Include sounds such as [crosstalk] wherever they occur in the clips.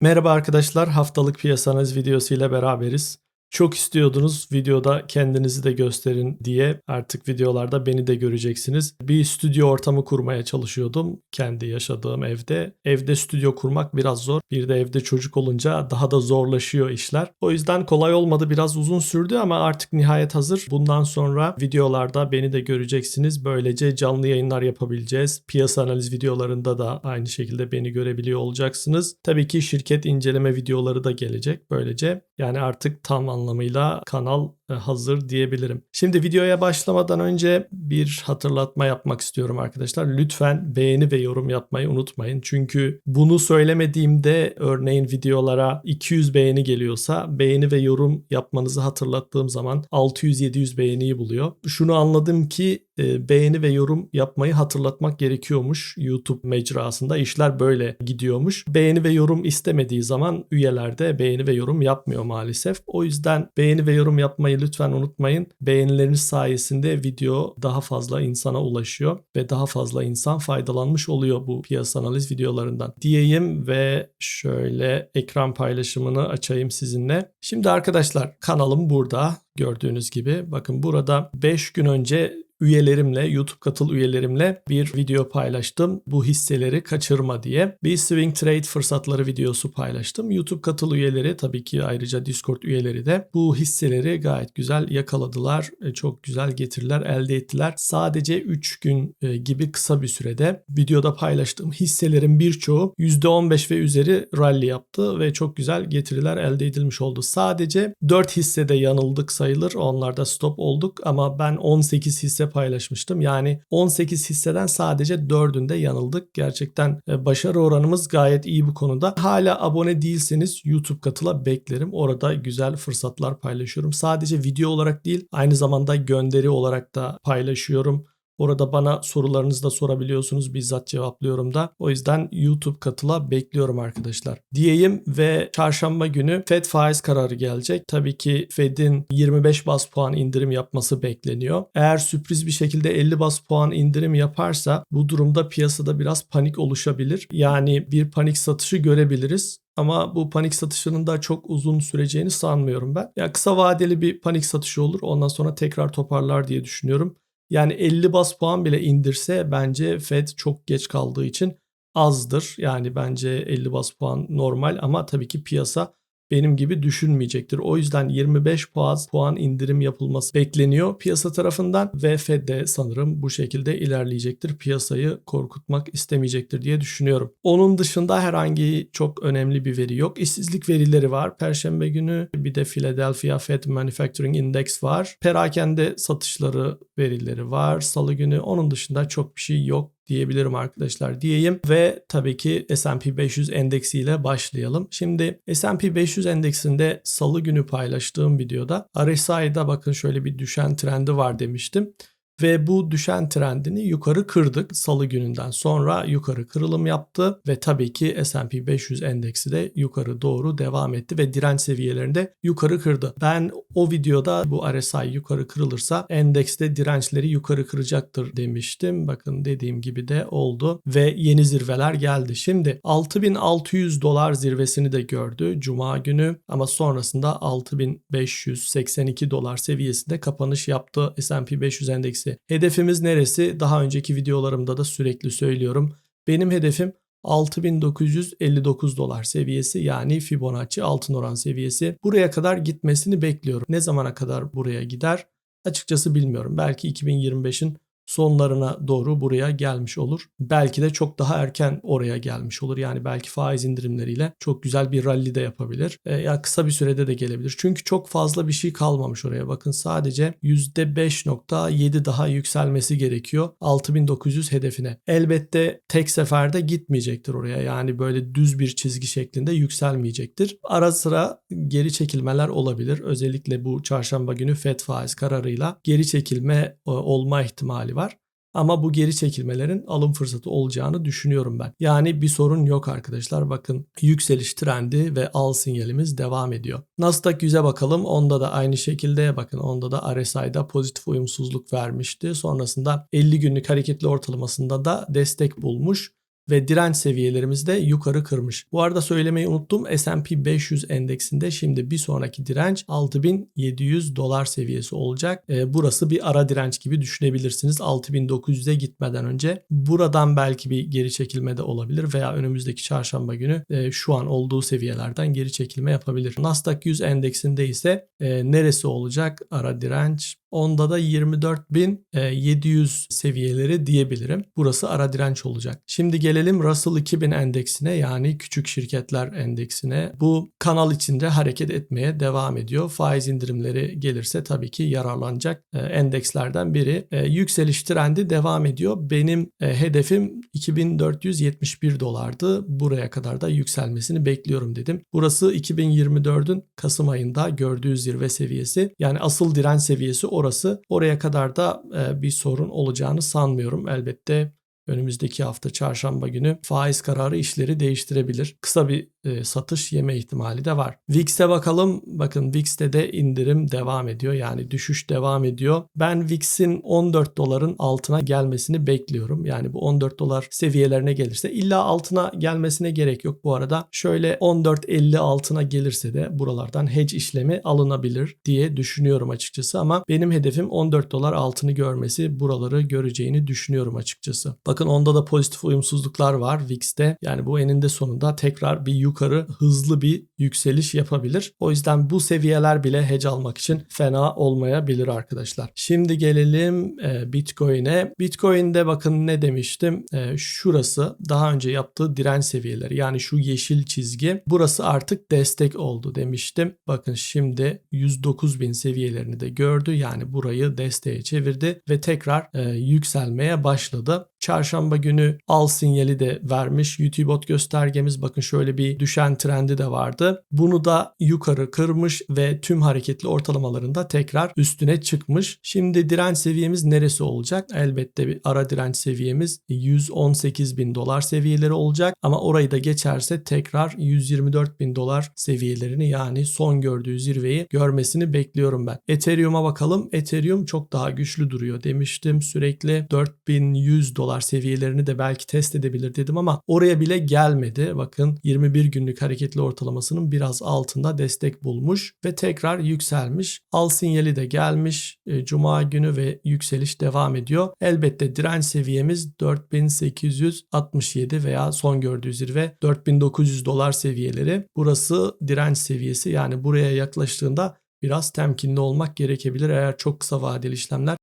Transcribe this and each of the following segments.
Merhaba arkadaşlar, haftalık piyasa analiz videosu ile beraberiz. Çok istiyordunuz videoda kendinizi de gösterin diye artık videolarda beni de göreceksiniz. Bir stüdyo ortamı kurmaya çalışıyordum kendi yaşadığım evde. Evde stüdyo kurmak biraz zor. Bir de evde çocuk olunca daha da zorlaşıyor işler. O yüzden kolay olmadı biraz uzun sürdü ama artık nihayet hazır. Bundan sonra videolarda beni de göreceksiniz. Böylece canlı yayınlar yapabileceğiz. Piyasa analiz videolarında da aynı şekilde beni görebiliyor olacaksınız. Tabii ki şirket inceleme videoları da gelecek. Böylece yani artık tam anlamıyla kanal hazır diyebilirim. Şimdi videoya başlamadan önce bir hatırlatma yapmak istiyorum arkadaşlar. Lütfen beğeni ve yorum yapmayı unutmayın. Çünkü bunu söylemediğimde örneğin videolara 200 beğeni geliyorsa beğeni ve yorum yapmanızı hatırlattığım zaman 600-700 beğeniyi buluyor. Şunu anladım ki e, beğeni ve yorum yapmayı hatırlatmak gerekiyormuş YouTube mecrasında. işler böyle gidiyormuş. Beğeni ve yorum istemediği zaman üyelerde beğeni ve yorum yapmıyor maalesef. O yüzden beğeni ve yorum yapmayı lütfen unutmayın. Beğenileriniz sayesinde video daha fazla insana ulaşıyor ve daha fazla insan faydalanmış oluyor bu piyasa analiz videolarından diyeyim ve şöyle ekran paylaşımını açayım sizinle. Şimdi arkadaşlar kanalım burada gördüğünüz gibi. Bakın burada 5 gün önce üyelerimle, YouTube katıl üyelerimle bir video paylaştım. Bu hisseleri kaçırma diye. Bir swing trade fırsatları videosu paylaştım. YouTube katıl üyeleri tabii ki ayrıca Discord üyeleri de bu hisseleri gayet güzel yakaladılar. E, çok güzel getiriler elde ettiler. Sadece 3 gün e, gibi kısa bir sürede videoda paylaştığım hisselerin birçoğu %15 ve üzeri rally yaptı ve çok güzel getiriler elde edilmiş oldu. Sadece 4 hissede yanıldık sayılır. Onlarda stop olduk ama ben 18 hisse paylaşmıştım. Yani 18 hisseden sadece 4'ünde yanıldık. Gerçekten e, başarı oranımız gayet iyi bu konuda. Hala abone değilseniz YouTube katıla beklerim. Orada güzel fırsatlar paylaşıyorum. Sadece video olarak değil aynı zamanda gönderi olarak da paylaşıyorum. Orada bana sorularınızı da sorabiliyorsunuz. Bizzat cevaplıyorum da. O yüzden YouTube katıla bekliyorum arkadaşlar. Diyeyim ve çarşamba günü Fed faiz kararı gelecek. Tabii ki Fed'in 25 bas puan indirim yapması bekleniyor. Eğer sürpriz bir şekilde 50 bas puan indirim yaparsa bu durumda piyasada biraz panik oluşabilir. Yani bir panik satışı görebiliriz. Ama bu panik satışının da çok uzun süreceğini sanmıyorum ben. Ya kısa vadeli bir panik satışı olur. Ondan sonra tekrar toparlar diye düşünüyorum. Yani 50 bas puan bile indirse bence Fed çok geç kaldığı için azdır. Yani bence 50 bas puan normal ama tabii ki piyasa benim gibi düşünmeyecektir. O yüzden 25 puan indirim yapılması bekleniyor piyasa tarafından ve Fed de sanırım bu şekilde ilerleyecektir. Piyasayı korkutmak istemeyecektir diye düşünüyorum. Onun dışında herhangi çok önemli bir veri yok. İşsizlik verileri var. Perşembe günü bir de Philadelphia Fed Manufacturing Index var. Perakende satışları verileri var. Salı günü onun dışında çok bir şey yok diyebilirim arkadaşlar diyeyim ve tabii ki S&P 500 endeksiyle başlayalım. Şimdi S&P 500 endeksinde salı günü paylaştığım videoda RSI'da bakın şöyle bir düşen trendi var demiştim. Ve bu düşen trendini yukarı kırdık. Salı gününden sonra yukarı kırılım yaptı ve tabii ki S&P 500 endeksi de yukarı doğru devam etti ve direnç seviyelerinde yukarı kırdı. Ben o videoda bu RSI yukarı kırılırsa endekste dirençleri yukarı kıracaktır demiştim. Bakın dediğim gibi de oldu ve yeni zirveler geldi. Şimdi 6600 dolar zirvesini de gördü cuma günü ama sonrasında 6582 dolar seviyesinde kapanış yaptı S&P 500 endeksi endeksi. Hedefimiz neresi? Daha önceki videolarımda da sürekli söylüyorum. Benim hedefim 6959 dolar seviyesi yani Fibonacci altın oran seviyesi. Buraya kadar gitmesini bekliyorum. Ne zamana kadar buraya gider? Açıkçası bilmiyorum. Belki 2025'in sonlarına doğru buraya gelmiş olur. Belki de çok daha erken oraya gelmiş olur. Yani belki faiz indirimleriyle çok güzel bir rally de yapabilir. E, ya kısa bir sürede de gelebilir. Çünkü çok fazla bir şey kalmamış oraya. Bakın sadece %5.7 daha yükselmesi gerekiyor 6900 hedefine. Elbette tek seferde gitmeyecektir oraya. Yani böyle düz bir çizgi şeklinde yükselmeyecektir. Ara sıra geri çekilmeler olabilir. Özellikle bu çarşamba günü FED faiz kararıyla geri çekilme e, olma ihtimali var. Ama bu geri çekilmelerin alım fırsatı olacağını düşünüyorum ben. Yani bir sorun yok arkadaşlar. Bakın yükseliş trendi ve al sinyalimiz devam ediyor. Nasdaq 100'e bakalım. Onda da aynı şekilde bakın onda da RSI'da pozitif uyumsuzluk vermişti. Sonrasında 50 günlük hareketli ortalamasında da destek bulmuş. Ve direnç seviyelerimiz de yukarı kırmış. Bu arada söylemeyi unuttum. S&P 500 endeksinde şimdi bir sonraki direnç 6700 dolar seviyesi olacak. E, burası bir ara direnç gibi düşünebilirsiniz. 6900'e gitmeden önce. Buradan belki bir geri çekilme de olabilir veya önümüzdeki çarşamba günü e, şu an olduğu seviyelerden geri çekilme yapabilir. Nasdaq 100 endeksinde ise e, neresi olacak ara direnç? Onda da 24.700 seviyeleri diyebilirim. Burası ara direnç olacak. Şimdi gelelim Russell 2000 endeksine yani küçük şirketler endeksine. Bu kanal içinde hareket etmeye devam ediyor. Faiz indirimleri gelirse tabii ki yararlanacak e, endekslerden biri. E, yükseliş trendi devam ediyor. Benim e, hedefim 2471 dolardı. Buraya kadar da yükselmesini bekliyorum dedim. Burası 2024'ün Kasım ayında gördüğü zirve seviyesi. Yani asıl direnç seviyesi orası. Oraya kadar da e, bir sorun olacağını sanmıyorum. Elbette önümüzdeki hafta çarşamba günü faiz kararı işleri değiştirebilir. Kısa bir e, satış yeme ihtimali de var. VIX'e bakalım. Bakın VIX'te de indirim devam ediyor. Yani düşüş devam ediyor. Ben VIX'in 14 doların altına gelmesini bekliyorum. Yani bu 14 dolar seviyelerine gelirse illa altına gelmesine gerek yok bu arada. Şöyle 14.50 altına gelirse de buralardan hedge işlemi alınabilir diye düşünüyorum açıkçası ama benim hedefim 14 dolar altını görmesi buraları göreceğini düşünüyorum açıkçası. Bakın onda da pozitif uyumsuzluklar var VIX'te. Yani bu eninde sonunda tekrar bir yukarı hızlı bir yükseliş yapabilir. O yüzden bu seviyeler bile hedge almak için fena olmayabilir arkadaşlar. Şimdi gelelim e, Bitcoin'e. Bitcoin'de bakın ne demiştim? E, şurası daha önce yaptığı direnç seviyeleri. Yani şu yeşil çizgi. Burası artık destek oldu demiştim. Bakın şimdi 109 bin seviyelerini de gördü. Yani burayı desteğe çevirdi ve tekrar e, yükselmeye başladı. Çarşamba günü al sinyali de vermiş. YouTubebot göstergemiz bakın şöyle bir düşen trendi de vardı. Bunu da yukarı kırmış ve tüm hareketli ortalamalarında tekrar üstüne çıkmış. Şimdi direnç seviyemiz neresi olacak? Elbette bir ara direnç seviyemiz 118 bin dolar seviyeleri olacak. Ama orayı da geçerse tekrar 124 bin dolar seviyelerini yani son gördüğü zirveyi görmesini bekliyorum ben. Ethereum'a bakalım. Ethereum çok daha güçlü duruyor demiştim. Sürekli 4100 dolar seviyelerini de belki test edebilir dedim ama oraya bile gelmedi. Bakın 21 günlük hareketli ortalamasının biraz altında destek bulmuş ve tekrar yükselmiş. Al sinyali de gelmiş. E, Cuma günü ve yükseliş devam ediyor. Elbette direnç seviyemiz 4867 veya son gördüğü zirve 4900 dolar seviyeleri. Burası direnç seviyesi yani buraya yaklaştığında biraz temkinli olmak gerekebilir eğer çok kısa vadeli işlemler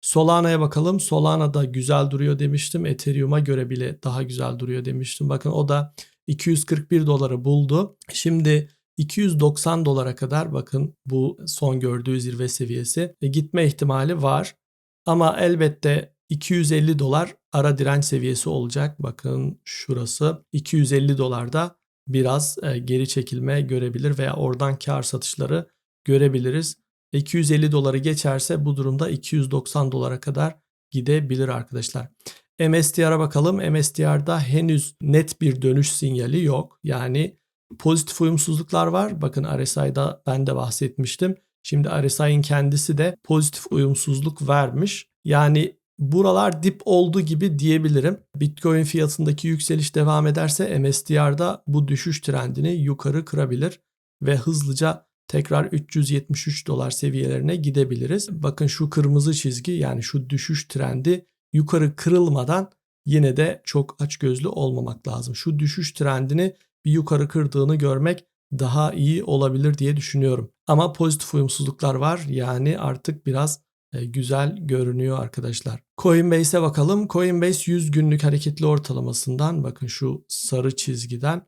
Solana'ya bakalım. Solana da güzel duruyor demiştim. Ethereum'a göre bile daha güzel duruyor demiştim. Bakın o da 241 doları buldu. Şimdi 290 dolara kadar bakın bu son gördüğü zirve seviyesi e, gitme ihtimali var. Ama elbette 250 dolar ara direnç seviyesi olacak. Bakın şurası 250 dolarda biraz e, geri çekilme görebilir veya oradan kar satışları görebiliriz. 250 doları geçerse bu durumda 290 dolara kadar gidebilir arkadaşlar. MSTR'a bakalım. MSTR'da henüz net bir dönüş sinyali yok. Yani pozitif uyumsuzluklar var. Bakın RSI'da ben de bahsetmiştim. Şimdi RSI'nin kendisi de pozitif uyumsuzluk vermiş. Yani buralar dip oldu gibi diyebilirim. Bitcoin fiyatındaki yükseliş devam ederse MSTR'da bu düşüş trendini yukarı kırabilir ve hızlıca tekrar 373 dolar seviyelerine gidebiliriz. Bakın şu kırmızı çizgi yani şu düşüş trendi yukarı kırılmadan yine de çok açgözlü olmamak lazım. Şu düşüş trendini bir yukarı kırdığını görmek daha iyi olabilir diye düşünüyorum. Ama pozitif uyumsuzluklar var. Yani artık biraz e, güzel görünüyor arkadaşlar. Coinbase'e bakalım. Coinbase 100 günlük hareketli ortalamasından bakın şu sarı çizgiden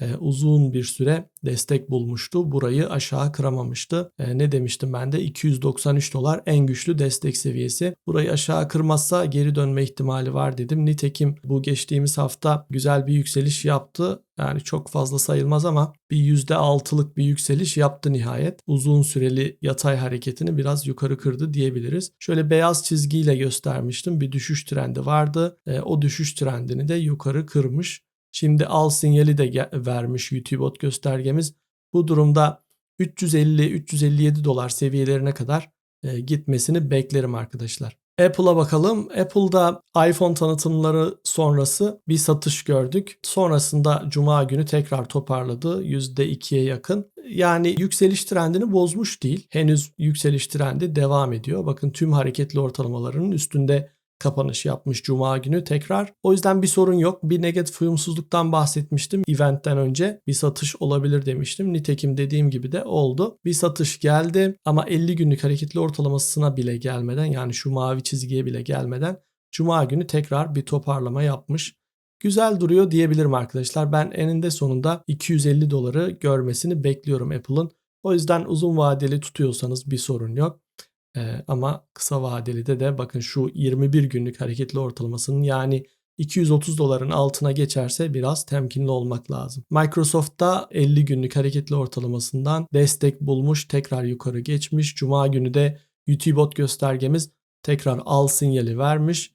e, uzun bir süre destek bulmuştu. Burayı aşağı kıramamıştı. E, ne demiştim ben de 293 dolar en güçlü destek seviyesi. Burayı aşağı kırmazsa geri dönme ihtimali var dedim. Nitekim bu geçtiğimiz hafta güzel bir yükseliş yaptı. Yani çok fazla sayılmaz ama bir %6'lık bir yükseliş yaptı nihayet. Uzun süreli yatay hareketini biraz yukarı kırdı diyebiliriz. Şöyle beyaz çizgiyle göstermiştim. Bir düşüş trendi vardı. E, o düşüş trendini de yukarı kırmış. Şimdi al sinyali de vermiş YouTube bot göstergemiz. Bu durumda 350-357 dolar seviyelerine kadar e, gitmesini beklerim arkadaşlar. Apple'a bakalım. Apple'da iPhone tanıtımları sonrası bir satış gördük. Sonrasında Cuma günü tekrar toparladı. %2'ye yakın. Yani yükseliş trendini bozmuş değil. Henüz yükseliş trendi devam ediyor. Bakın tüm hareketli ortalamalarının üstünde kapanış yapmış Cuma günü tekrar. O yüzden bir sorun yok. Bir negatif uyumsuzluktan bahsetmiştim. Eventten önce bir satış olabilir demiştim. Nitekim dediğim gibi de oldu. Bir satış geldi ama 50 günlük hareketli ortalamasına bile gelmeden yani şu mavi çizgiye bile gelmeden Cuma günü tekrar bir toparlama yapmış. Güzel duruyor diyebilirim arkadaşlar. Ben eninde sonunda 250 doları görmesini bekliyorum Apple'ın. O yüzden uzun vadeli tutuyorsanız bir sorun yok. Ama kısa vadeli de de bakın şu 21 günlük hareketli ortalamasının yani 230 doların altına geçerse biraz temkinli olmak lazım. Microsoft'ta 50 günlük hareketli ortalamasından destek bulmuş, tekrar yukarı geçmiş. Cuma günü de UTBot göstergemiz tekrar al sinyali vermiş.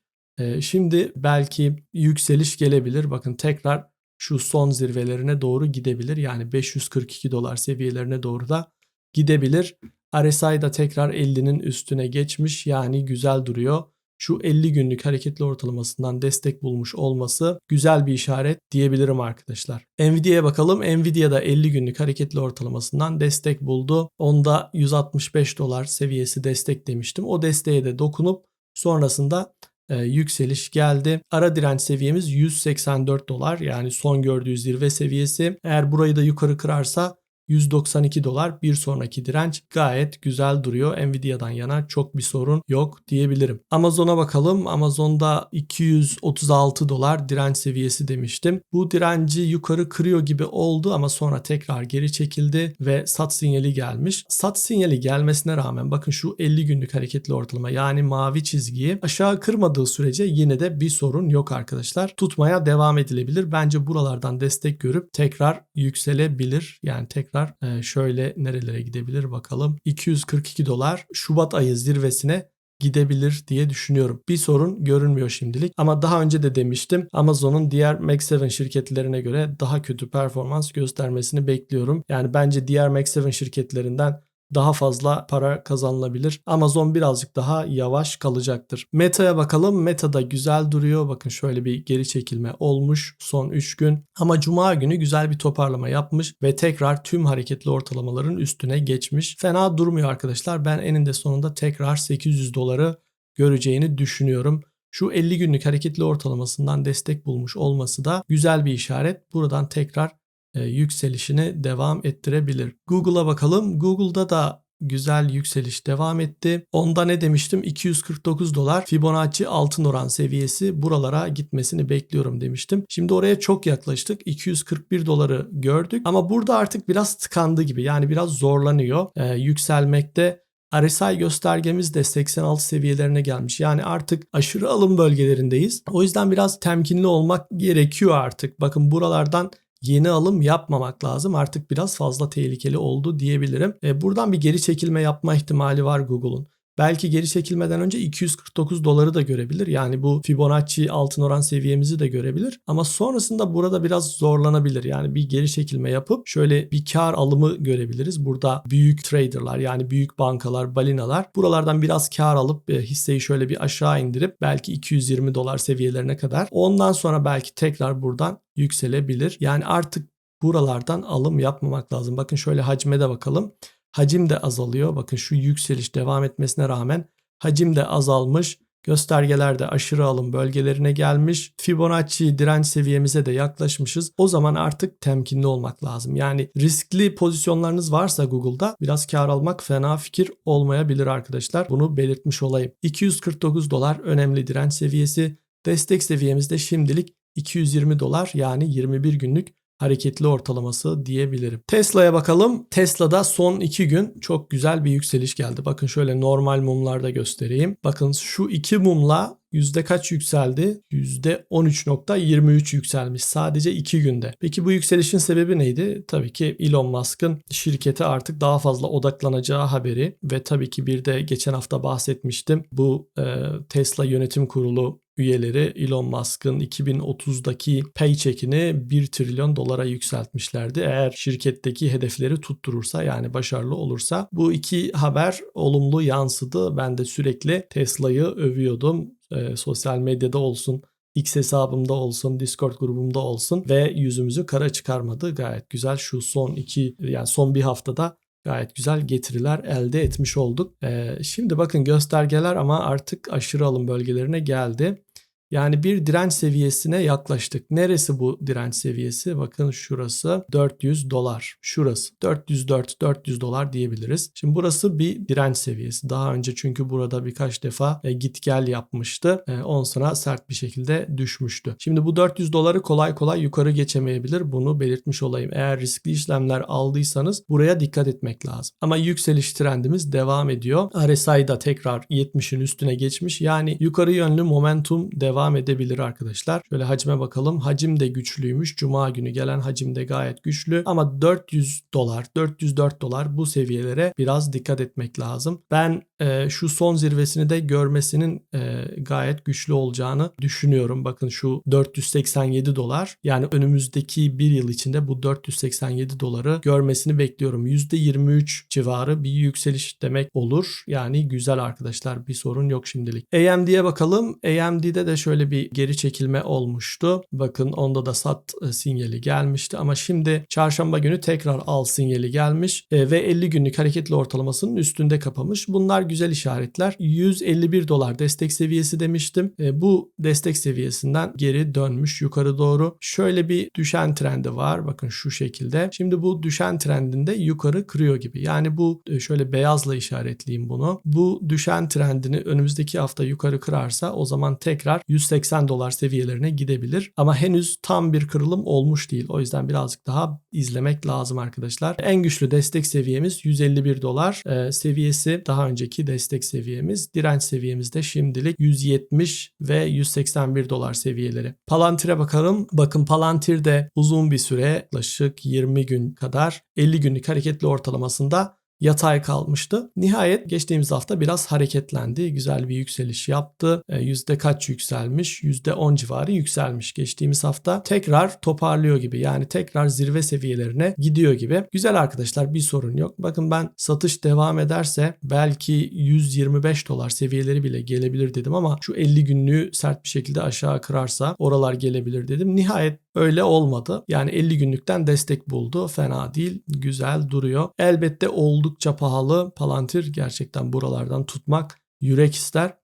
Şimdi belki yükseliş gelebilir. Bakın tekrar şu son zirvelerine doğru gidebilir. Yani 542 dolar seviyelerine doğru da gidebilir. RSI da tekrar 50'nin üstüne geçmiş yani güzel duruyor. Şu 50 günlük hareketli ortalamasından destek bulmuş olması güzel bir işaret diyebilirim arkadaşlar. Nvidia'ya bakalım. Nvidia da 50 günlük hareketli ortalamasından destek buldu. Onda 165 dolar seviyesi destek demiştim. O desteğe de dokunup sonrasında e, yükseliş geldi. Ara direnç seviyemiz 184 dolar yani son gördüğü zirve seviyesi. Eğer burayı da yukarı kırarsa 192 dolar bir sonraki direnç gayet güzel duruyor. Nvidia'dan yana çok bir sorun yok diyebilirim. Amazon'a bakalım. Amazon'da 236 dolar direnç seviyesi demiştim. Bu direnci yukarı kırıyor gibi oldu ama sonra tekrar geri çekildi ve sat sinyali gelmiş. Sat sinyali gelmesine rağmen bakın şu 50 günlük hareketli ortalama yani mavi çizgiyi aşağı kırmadığı sürece yine de bir sorun yok arkadaşlar. Tutmaya devam edilebilir. Bence buralardan destek görüp tekrar yükselebilir. Yani tekrar tekrar e, şöyle nerelere gidebilir bakalım. 242 dolar Şubat ayı zirvesine gidebilir diye düşünüyorum. Bir sorun görünmüyor şimdilik ama daha önce de demiştim Amazon'un diğer Max 7 şirketlerine göre daha kötü performans göstermesini bekliyorum. Yani bence diğer Max 7 şirketlerinden daha fazla para kazanılabilir. Amazon birazcık daha yavaş kalacaktır. Meta'ya bakalım. Meta'da güzel duruyor. Bakın şöyle bir geri çekilme olmuş son 3 gün. Ama cuma günü güzel bir toparlama yapmış ve tekrar tüm hareketli ortalamaların üstüne geçmiş. Fena durmuyor arkadaşlar. Ben eninde sonunda tekrar 800 doları göreceğini düşünüyorum. Şu 50 günlük hareketli ortalamasından destek bulmuş olması da güzel bir işaret. Buradan tekrar yükselişini devam ettirebilir. Google'a bakalım. Google'da da güzel yükseliş devam etti. Onda ne demiştim? 249 dolar Fibonacci altın oran seviyesi buralara gitmesini bekliyorum demiştim. Şimdi oraya çok yaklaştık. 241 doları gördük ama burada artık biraz tıkandı gibi. Yani biraz zorlanıyor. Ee, yükselmekte RSI göstergemiz de 86 seviyelerine gelmiş. Yani artık aşırı alım bölgelerindeyiz. O yüzden biraz temkinli olmak gerekiyor artık. Bakın buralardan yeni alım yapmamak lazım. Artık biraz fazla tehlikeli oldu diyebilirim. E, buradan bir geri çekilme yapma ihtimali var Google'un. Belki geri çekilmeden önce 249 doları da görebilir. Yani bu Fibonacci altın oran seviyemizi de görebilir. Ama sonrasında burada biraz zorlanabilir. Yani bir geri çekilme yapıp şöyle bir kar alımı görebiliriz. Burada büyük traderlar yani büyük bankalar, balinalar buralardan biraz kar alıp e, hisseyi şöyle bir aşağı indirip belki 220 dolar seviyelerine kadar. Ondan sonra belki tekrar buradan yükselebilir. Yani artık buralardan alım yapmamak lazım. Bakın şöyle hacme de bakalım. Hacim de azalıyor. Bakın şu yükseliş devam etmesine rağmen hacim de azalmış. Göstergeler de aşırı alım bölgelerine gelmiş. Fibonacci direnç seviyemize de yaklaşmışız. O zaman artık temkinli olmak lazım. Yani riskli pozisyonlarınız varsa Google'da biraz kar almak fena fikir olmayabilir arkadaşlar. Bunu belirtmiş olayım. 249 dolar önemli direnç seviyesi. Destek seviyemizde şimdilik 220 dolar yani 21 günlük hareketli ortalaması diyebilirim. Tesla'ya bakalım. Tesla'da son 2 gün çok güzel bir yükseliş geldi. Bakın şöyle normal mumlarda göstereyim. Bakın şu iki mumla yüzde kaç yükseldi? Yüzde 13.23 yükselmiş sadece 2 günde. Peki bu yükselişin sebebi neydi? Tabii ki Elon Musk'ın şirkete artık daha fazla odaklanacağı haberi ve tabii ki bir de geçen hafta bahsetmiştim. Bu e, Tesla yönetim kurulu üyeleri Elon Musk'ın 2030'daki paycheck'ini 1 trilyon dolara yükseltmişlerdi. Eğer şirketteki hedefleri tutturursa yani başarılı olursa bu iki haber olumlu yansıdı. Ben de sürekli Tesla'yı övüyordum. E, sosyal medyada olsun, X hesabımda olsun, Discord grubumda olsun ve yüzümüzü kara çıkarmadı. Gayet güzel şu son iki yani son bir haftada gayet güzel getiriler elde etmiş olduk. Ee, şimdi bakın göstergeler ama artık aşırı alım bölgelerine geldi. Yani bir direnç seviyesine yaklaştık. Neresi bu direnç seviyesi? Bakın şurası 400 dolar. Şurası 404 400 dolar diyebiliriz. Şimdi burası bir direnç seviyesi. Daha önce çünkü burada birkaç defa e, git gel yapmıştı. E, on sonra sert bir şekilde düşmüştü. Şimdi bu 400 doları kolay kolay yukarı geçemeyebilir. Bunu belirtmiş olayım. Eğer riskli işlemler aldıysanız buraya dikkat etmek lazım. Ama yükseliş trendimiz devam ediyor. RSI da tekrar 70'in üstüne geçmiş. Yani yukarı yönlü momentum devam devam edebilir arkadaşlar. Şöyle hacme bakalım. Hacim de güçlüymüş. Cuma günü gelen hacim de gayet güçlü. Ama 400 dolar, 404 dolar bu seviyelere biraz dikkat etmek lazım. Ben e, şu son zirvesini de görmesinin e, gayet güçlü olacağını düşünüyorum. Bakın şu 487 dolar. Yani önümüzdeki bir yıl içinde bu 487 doları görmesini bekliyorum. %23 civarı bir yükseliş demek olur. Yani güzel arkadaşlar bir sorun yok şimdilik. AMD'ye bakalım. AMD'de de şöyle şöyle bir geri çekilme olmuştu. Bakın onda da sat e, sinyali gelmişti ama şimdi çarşamba günü tekrar al sinyali gelmiş e, ve 50 günlük hareketli ortalamasının üstünde kapamış. Bunlar güzel işaretler. 151 dolar destek seviyesi demiştim. E, bu destek seviyesinden geri dönmüş yukarı doğru. Şöyle bir düşen trendi var. Bakın şu şekilde. Şimdi bu düşen trendinde yukarı kırıyor gibi. Yani bu şöyle beyazla işaretleyeyim bunu. Bu düşen trendini önümüzdeki hafta yukarı kırarsa o zaman tekrar 180 dolar seviyelerine gidebilir. Ama henüz tam bir kırılım olmuş değil. O yüzden birazcık daha izlemek lazım arkadaşlar. En güçlü destek seviyemiz 151 dolar e, seviyesi. Daha önceki destek seviyemiz. Direnç seviyemiz de şimdilik 170 ve 181 dolar seviyeleri. Palantir'e bakalım. Bakın Palantir de uzun bir süre yaklaşık 20 gün kadar 50 günlük hareketli ortalamasında yatay kalmıştı. Nihayet geçtiğimiz hafta biraz hareketlendi. Güzel bir yükseliş yaptı. E, yüzde kaç yükselmiş? Yüzde 10 civarı yükselmiş geçtiğimiz hafta. Tekrar toparlıyor gibi. Yani tekrar zirve seviyelerine gidiyor gibi. Güzel arkadaşlar bir sorun yok. Bakın ben satış devam ederse belki 125 dolar seviyeleri bile gelebilir dedim ama şu 50 günlüğü sert bir şekilde aşağı kırarsa oralar gelebilir dedim. Nihayet Öyle olmadı. Yani 50 günlükten destek buldu. Fena değil. Güzel duruyor. Elbette oldukça pahalı. Palantir gerçekten buralardan tutmak yürek ister.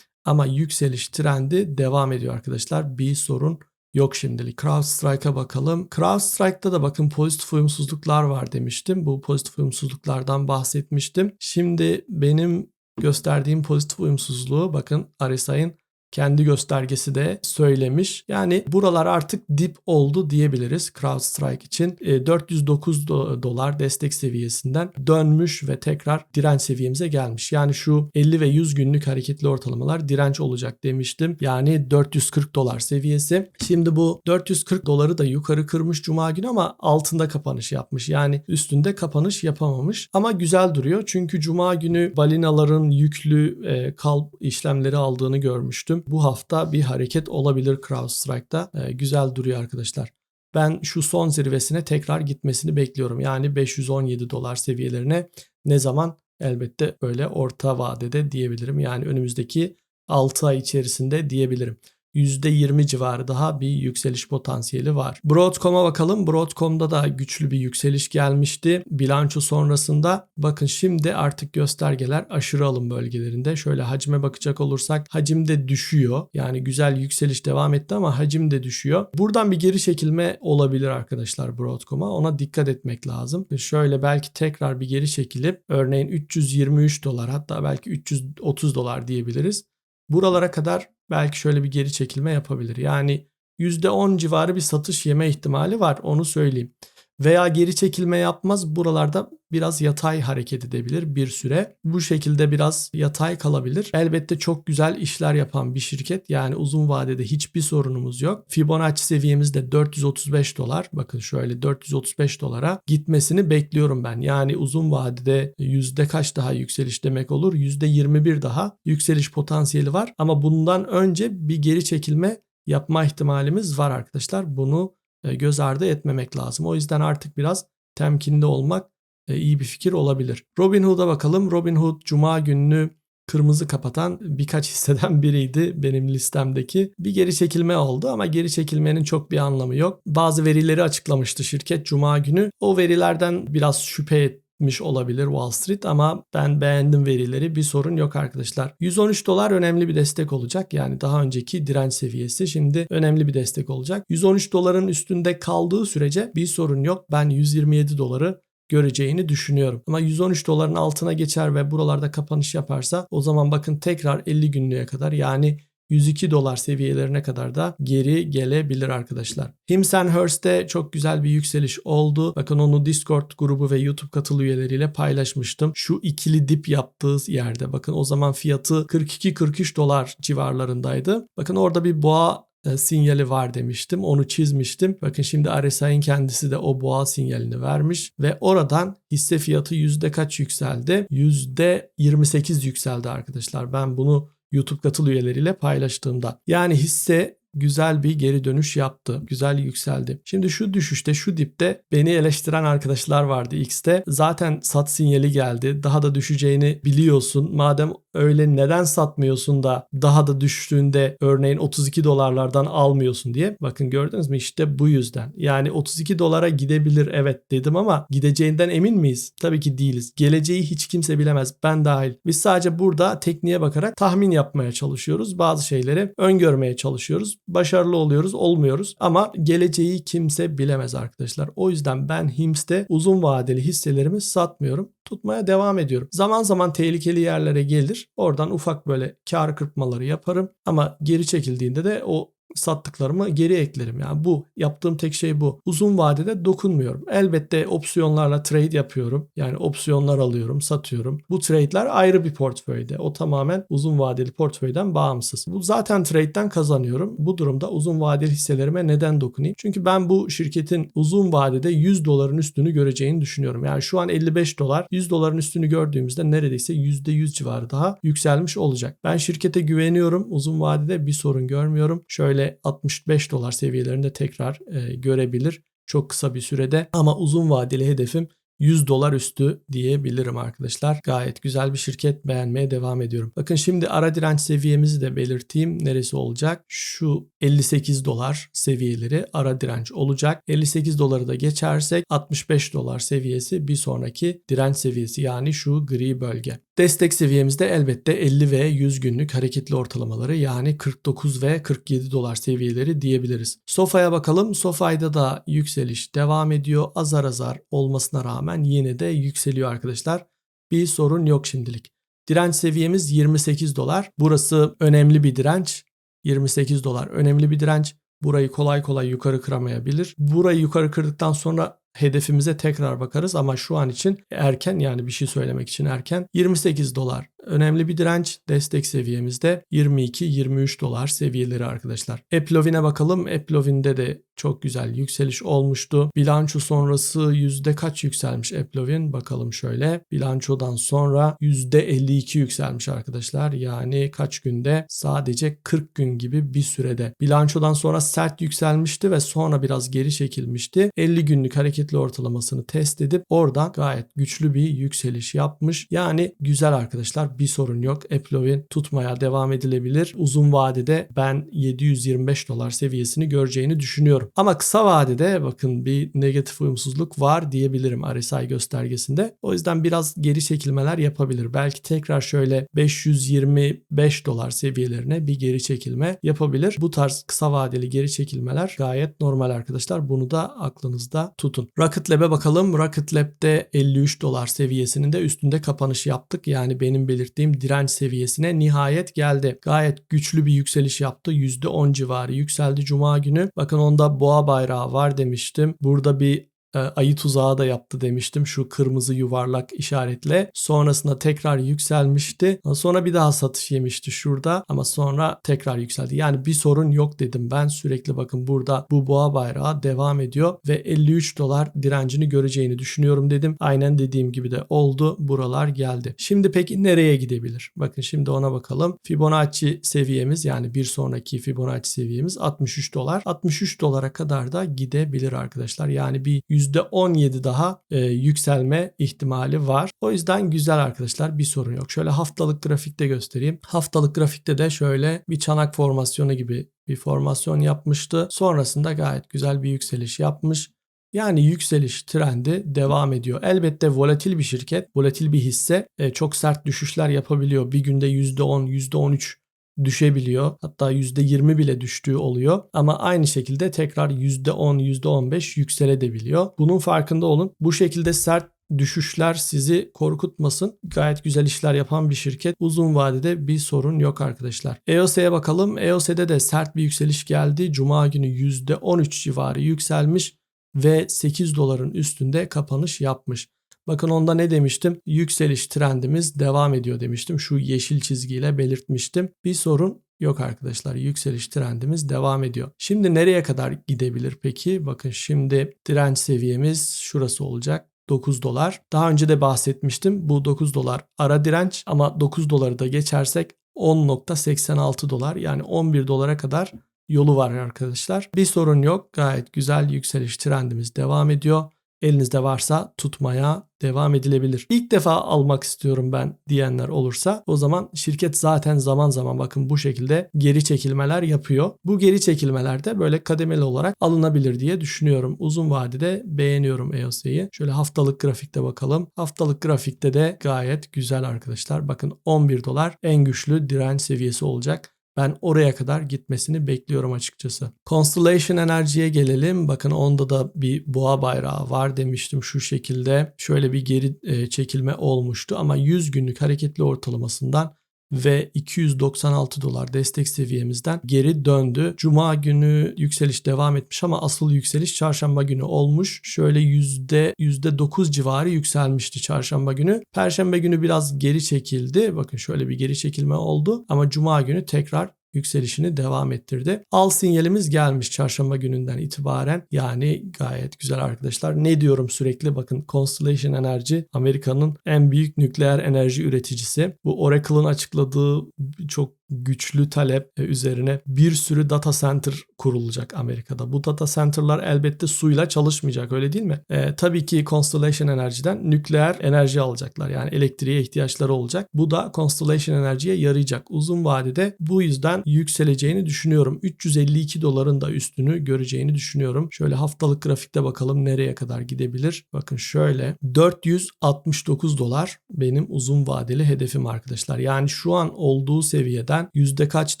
Ama yükseliş trendi devam ediyor arkadaşlar. Bir sorun yok şimdilik. CrowdStrike'a bakalım. CrowdStrike'da da bakın pozitif uyumsuzluklar var demiştim. Bu pozitif uyumsuzluklardan bahsetmiştim. Şimdi benim gösterdiğim pozitif uyumsuzluğu bakın RSI'ın kendi göstergesi de söylemiş. Yani buralar artık dip oldu diyebiliriz CrowdStrike için. 409 e, dolar destek seviyesinden dönmüş ve tekrar direnç seviyemize gelmiş. Yani şu 50 ve 100 günlük hareketli ortalamalar direnç olacak demiştim. Yani 440 dolar seviyesi. Şimdi bu 440 doları da yukarı kırmış cuma günü ama altında kapanış yapmış. Yani üstünde kapanış yapamamış. Ama güzel duruyor. Çünkü cuma günü balinaların yüklü e, kalp işlemleri aldığını görmüştüm bu hafta bir hareket olabilir CrowdStrike'da. E, güzel duruyor arkadaşlar. Ben şu son zirvesine tekrar gitmesini bekliyorum. Yani 517 dolar seviyelerine ne zaman? Elbette öyle orta vadede diyebilirim. Yani önümüzdeki 6 ay içerisinde diyebilirim. %20 civarı daha bir yükseliş potansiyeli var. Broadcom'a bakalım. Broadcom'da da güçlü bir yükseliş gelmişti. Bilanço sonrasında bakın şimdi artık göstergeler aşırı alım bölgelerinde. Şöyle hacme bakacak olursak hacim de düşüyor. Yani güzel yükseliş devam etti ama hacim de düşüyor. Buradan bir geri çekilme olabilir arkadaşlar Broadcom'a. Ona dikkat etmek lazım. Şöyle belki tekrar bir geri çekilip örneğin 323 dolar hatta belki 330 dolar diyebiliriz. Buralara kadar belki şöyle bir geri çekilme yapabilir. Yani %10 civarı bir satış yeme ihtimali var onu söyleyeyim. Veya geri çekilme yapmaz. Buralarda biraz yatay hareket edebilir bir süre. Bu şekilde biraz yatay kalabilir. Elbette çok güzel işler yapan bir şirket. Yani uzun vadede hiçbir sorunumuz yok. Fibonacci seviyemiz de 435 dolar. Bakın şöyle 435 dolara gitmesini bekliyorum ben. Yani uzun vadede yüzde kaç daha yükseliş demek olur? Yüzde 21 daha yükseliş potansiyeli var. Ama bundan önce bir geri çekilme yapma ihtimalimiz var arkadaşlar. Bunu göz ardı etmemek lazım. O yüzden artık biraz temkinli olmak e, iyi bir fikir olabilir. Robinhood'a bakalım. Robinhood cuma gününü kırmızı kapatan birkaç [laughs] hisseden biriydi benim listemdeki. Bir geri çekilme oldu ama geri çekilmenin çok bir anlamı yok. Bazı verileri açıklamıştı şirket cuma günü. O verilerden biraz şüphe etmiş olabilir Wall Street ama ben beğendim verileri bir sorun yok arkadaşlar. 113 dolar önemli bir destek olacak yani daha önceki direnç seviyesi şimdi önemli bir destek olacak. 113 doların üstünde kaldığı sürece bir sorun yok. Ben 127 doları göreceğini düşünüyorum. Ama 113 doların altına geçer ve buralarda kapanış yaparsa o zaman bakın tekrar 50 günlüğe kadar yani 102 dolar seviyelerine kadar da geri gelebilir arkadaşlar. Himsen Hearst'te çok güzel bir yükseliş oldu. Bakın onu Discord grubu ve YouTube katıl üyeleriyle paylaşmıştım. Şu ikili dip yaptığı yerde bakın o zaman fiyatı 42-43 dolar civarlarındaydı. Bakın orada bir boğa e, sinyali var demiştim. Onu çizmiştim. Bakın şimdi RSI'nin kendisi de o boğa sinyalini vermiş ve oradan hisse fiyatı yüzde kaç yükseldi? Yüzde 28 yükseldi arkadaşlar. Ben bunu YouTube katıl üyeleriyle paylaştığımda. Yani hisse güzel bir geri dönüş yaptı. Güzel yükseldi. Şimdi şu düşüşte şu dipte beni eleştiren arkadaşlar vardı X'te. Zaten sat sinyali geldi. Daha da düşeceğini biliyorsun. Madem öyle neden satmıyorsun da daha da düştüğünde örneğin 32 dolarlardan almıyorsun diye. Bakın gördünüz mü işte bu yüzden. Yani 32 dolara gidebilir evet dedim ama gideceğinden emin miyiz? Tabii ki değiliz. Geleceği hiç kimse bilemez. Ben dahil. Biz sadece burada tekniğe bakarak tahmin yapmaya çalışıyoruz. Bazı şeyleri öngörmeye çalışıyoruz. Başarılı oluyoruz, olmuyoruz ama geleceği kimse bilemez arkadaşlar. O yüzden ben HIMS'te uzun vadeli hisselerimi satmıyorum tutmaya devam ediyorum. Zaman zaman tehlikeli yerlere gelir. Oradan ufak böyle kar kırpmaları yaparım. Ama geri çekildiğinde de o sattıklarımı geri eklerim. Yani bu yaptığım tek şey bu. Uzun vadede dokunmuyorum. Elbette opsiyonlarla trade yapıyorum. Yani opsiyonlar alıyorum, satıyorum. Bu trade'ler ayrı bir portföyde. O tamamen uzun vadeli portföyden bağımsız. Bu zaten trade'den kazanıyorum. Bu durumda uzun vadeli hisselerime neden dokunayım? Çünkü ben bu şirketin uzun vadede 100 doların üstünü göreceğini düşünüyorum. Yani şu an 55 dolar 100 doların üstünü gördüğümüzde neredeyse %100 civarı daha yükselmiş olacak. Ben şirkete güveniyorum. Uzun vadede bir sorun görmüyorum. Şöyle 65 dolar seviyelerinde tekrar e, görebilir çok kısa bir sürede ama uzun vadeli hedefim 100 dolar üstü diyebilirim arkadaşlar. Gayet güzel bir şirket beğenmeye devam ediyorum. Bakın şimdi ara direnç seviyemizi de belirteyim. Neresi olacak? Şu 58 dolar seviyeleri ara direnç olacak. 58 doları da geçersek 65 dolar seviyesi bir sonraki direnç seviyesi yani şu gri bölge. Destek seviyemizde elbette 50 ve 100 günlük hareketli ortalamaları yani 49 ve 47 dolar seviyeleri diyebiliriz. SOFA'ya bakalım. SOFA'yda da yükseliş devam ediyor. Azar azar olmasına rağmen yine de yükseliyor arkadaşlar. Bir sorun yok şimdilik. Direnç seviyemiz 28 dolar. Burası önemli bir direnç. 28 dolar önemli bir direnç. Burayı kolay kolay yukarı kıramayabilir. Burayı yukarı kırdıktan sonra hedefimize tekrar bakarız ama şu an için erken yani bir şey söylemek için erken. 28 dolar önemli bir direnç destek seviyemizde 22-23 dolar seviyeleri arkadaşlar. Eplovin'e bakalım. Eplovin'de de çok güzel yükseliş olmuştu. Bilanço sonrası yüzde kaç yükselmiş Eplovin? Bakalım şöyle. Bilançodan sonra yüzde 52 yükselmiş arkadaşlar. Yani kaç günde? Sadece 40 gün gibi bir sürede. Bilançodan sonra sert yükselmişti ve sonra biraz geri çekilmişti. 50 günlük hareketli ortalamasını test edip oradan gayet güçlü bir yükseliş yapmış. Yani güzel arkadaşlar bir sorun yok. Eplovin tutmaya devam edilebilir. Uzun vadede ben 725 dolar seviyesini göreceğini düşünüyorum. Ama kısa vadede bakın bir negatif uyumsuzluk var diyebilirim RSI göstergesinde. O yüzden biraz geri çekilmeler yapabilir. Belki tekrar şöyle 525 dolar seviyelerine bir geri çekilme yapabilir. Bu tarz kısa vadeli geri çekilmeler gayet normal arkadaşlar. Bunu da aklınızda tutun. Rocket Lab'e bakalım. Rocket Lab'de 53 dolar seviyesinin de üstünde kapanış yaptık. Yani benim belirttiğim belirttiğim direnç seviyesine nihayet geldi. Gayet güçlü bir yükseliş yaptı. %10 civarı yükseldi cuma günü. Bakın onda boğa bayrağı var demiştim. Burada bir ayı tuzağı da yaptı demiştim şu kırmızı yuvarlak işaretle. Sonrasında tekrar yükselmişti. Sonra bir daha satış yemişti şurada ama sonra tekrar yükseldi. Yani bir sorun yok dedim ben sürekli bakın burada bu boğa bayrağı devam ediyor ve 53 dolar direncini göreceğini düşünüyorum dedim. Aynen dediğim gibi de oldu. Buralar geldi. Şimdi peki nereye gidebilir? Bakın şimdi ona bakalım. Fibonacci seviyemiz yani bir sonraki Fibonacci seviyemiz 63 dolar. 63 dolara kadar da gidebilir arkadaşlar. Yani bir %17 daha e, yükselme ihtimali var. O yüzden güzel arkadaşlar bir sorun yok. Şöyle haftalık grafikte göstereyim. Haftalık grafikte de şöyle bir çanak formasyonu gibi bir formasyon yapmıştı. Sonrasında gayet güzel bir yükseliş yapmış. Yani yükseliş trendi devam ediyor. Elbette volatil bir şirket, volatil bir hisse e, çok sert düşüşler yapabiliyor. Bir günde %10, %13 düşebiliyor. Hatta %20 bile düştüğü oluyor. Ama aynı şekilde tekrar %10, %15 yükselebiliyor. Bunun farkında olun. Bu şekilde sert düşüşler sizi korkutmasın. Gayet güzel işler yapan bir şirket. Uzun vadede bir sorun yok arkadaşlar. EOS'e bakalım. EOS'de de sert bir yükseliş geldi. Cuma günü %13 civarı yükselmiş ve 8 doların üstünde kapanış yapmış. Bakın onda ne demiştim? Yükseliş trendimiz devam ediyor demiştim. Şu yeşil çizgiyle belirtmiştim. Bir sorun yok arkadaşlar. Yükseliş trendimiz devam ediyor. Şimdi nereye kadar gidebilir peki? Bakın şimdi direnç seviyemiz şurası olacak. 9 dolar. Daha önce de bahsetmiştim. Bu 9 dolar ara direnç ama 9 doları da geçersek 10.86 dolar yani 11 dolara kadar yolu var arkadaşlar. Bir sorun yok. Gayet güzel yükseliş trendimiz devam ediyor. Elinizde varsa tutmaya devam edilebilir. İlk defa almak istiyorum ben diyenler olursa o zaman şirket zaten zaman zaman bakın bu şekilde geri çekilmeler yapıyor. Bu geri çekilmeler de böyle kademeli olarak alınabilir diye düşünüyorum. Uzun vadede beğeniyorum EOS'yi. Şöyle haftalık grafikte bakalım. Haftalık grafikte de gayet güzel arkadaşlar. Bakın 11 dolar en güçlü direnç seviyesi olacak. Ben oraya kadar gitmesini bekliyorum açıkçası. Constellation Enerji'ye gelelim. Bakın onda da bir boğa bayrağı var demiştim şu şekilde. Şöyle bir geri e, çekilme olmuştu ama 100 günlük hareketli ortalamasından ve 296 dolar destek seviyemizden geri döndü. Cuma günü yükseliş devam etmiş ama asıl yükseliş çarşamba günü olmuş. Şöyle yüzde 9 civarı yükselmişti çarşamba günü. Perşembe günü biraz geri çekildi. Bakın şöyle bir geri çekilme oldu ama cuma günü tekrar yükselişini devam ettirdi. Al sinyalimiz gelmiş çarşamba gününden itibaren. Yani gayet güzel arkadaşlar. Ne diyorum sürekli bakın Constellation Enerji Amerika'nın en büyük nükleer enerji üreticisi. Bu Oracle'ın açıkladığı çok güçlü talep üzerine bir sürü data center kurulacak Amerika'da. Bu data center'lar elbette suyla çalışmayacak öyle değil mi? E, tabii ki Constellation Enerji'den nükleer enerji alacaklar. Yani elektriğe ihtiyaçları olacak. Bu da Constellation Enerji'ye yarayacak. Uzun vadede bu yüzden yükseleceğini düşünüyorum. 352 doların da üstünü göreceğini düşünüyorum. Şöyle haftalık grafikte bakalım nereye kadar gidebilir. Bakın şöyle 469 dolar benim uzun vadeli hedefim arkadaşlar. Yani şu an olduğu seviyeden yüzden yüzde kaç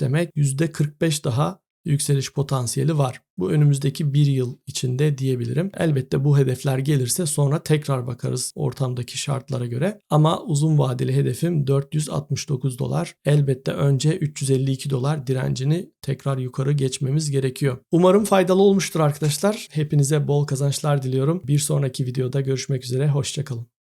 demek? Yüzde 45 daha yükseliş potansiyeli var. Bu önümüzdeki bir yıl içinde diyebilirim. Elbette bu hedefler gelirse sonra tekrar bakarız ortamdaki şartlara göre. Ama uzun vadeli hedefim 469 dolar. Elbette önce 352 dolar direncini tekrar yukarı geçmemiz gerekiyor. Umarım faydalı olmuştur arkadaşlar. Hepinize bol kazançlar diliyorum. Bir sonraki videoda görüşmek üzere. Hoşçakalın.